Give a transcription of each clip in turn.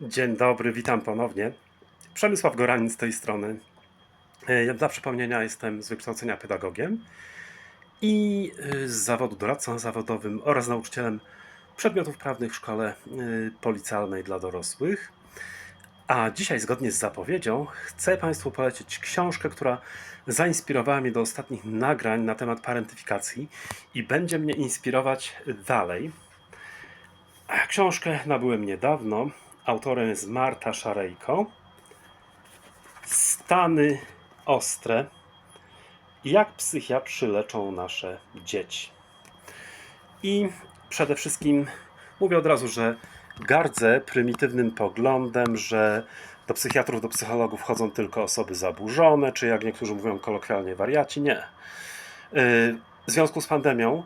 Dzień dobry, witam ponownie. Przemysław Goranin z tej strony. E, Dla przypomnienia jestem z wykształcenia pedagogiem i e, z zawodu doradcą zawodowym oraz nauczycielem przedmiotów prawnych w szkole e, policjalnej dla dorosłych. A dzisiaj, zgodnie z zapowiedzią, chcę Państwu polecić książkę, która zainspirowała mnie do ostatnich nagrań na temat parentyfikacji i będzie mnie inspirować dalej. Książkę nabyłem niedawno. Autorem jest Marta Szarejko. Stany ostre. Jak psychiatrzy leczą nasze dzieci. I przede wszystkim mówię od razu, że gardzę prymitywnym poglądem, że do psychiatrów, do psychologów chodzą tylko osoby zaburzone, czy jak niektórzy mówią kolokwialnie wariaci. Nie. Yy, W związku z pandemią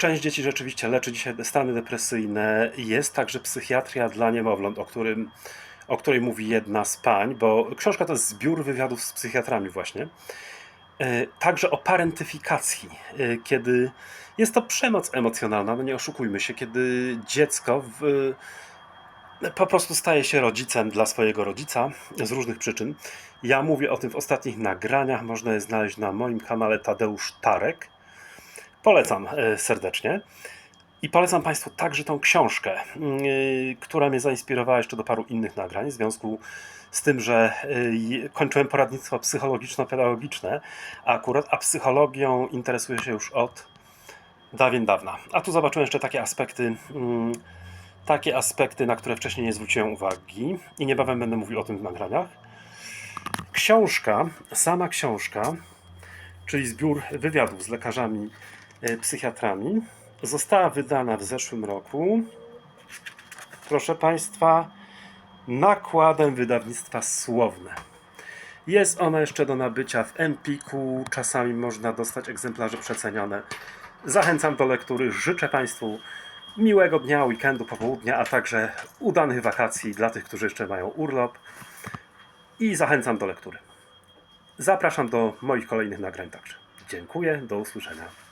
Część dzieci rzeczywiście leczy dzisiaj stany depresyjne. Jest także psychiatria dla niemowląt, o, którym, o której mówi jedna z pań, bo książka to jest zbiór wywiadów z psychiatrami właśnie. E, Także o parentyfikacji, e, kiedy jest to przemoc emocjonalna, no nie oszukujmy się, kiedy dziecko w, po prostu staje się rodzicem dla swojego rodzica z różnych przyczyn. Ja mówię o tym w ostatnich nagraniach, można je znaleźć na moim kanale Tadeusz Tarek. Polecam e, serdecznie. I polecam Państwu także tą książkę, yy, która mnie zainspirowała jeszcze do paru innych nagrań, w związku z tym, że yy, kończyłem poradnictwo psychologiczno-pedagogiczne, a akurat, a psychologią interesuję się już od dawien dawna. A tu zobaczyłem jeszcze takie aspekty, mm, takie aspekty, na które wcześniej nie zwróciłem uwagi i niebawem będę mówił o tym w nagraniach. Książka, sama książka, czyli zbiór wywiadów z lekarzami e, psychiatrami, została wydana w zeszłym roku. Proszę Państwa, nakładem wydawnictwa Słowne. Jest ona jeszcze do nabycia w Empiku. Czasami można dostać egzemplarze przecenione. Zachęcam do lektury. Życzę Państwu miłego dnia, weekendu, popołudnia, a także udanych wakacji dla tych, którzy jeszcze mają urlop. I zachęcam do lektury. Zapraszam do moich kolejnych nagrań także. Dziękuję, do usłyszenia.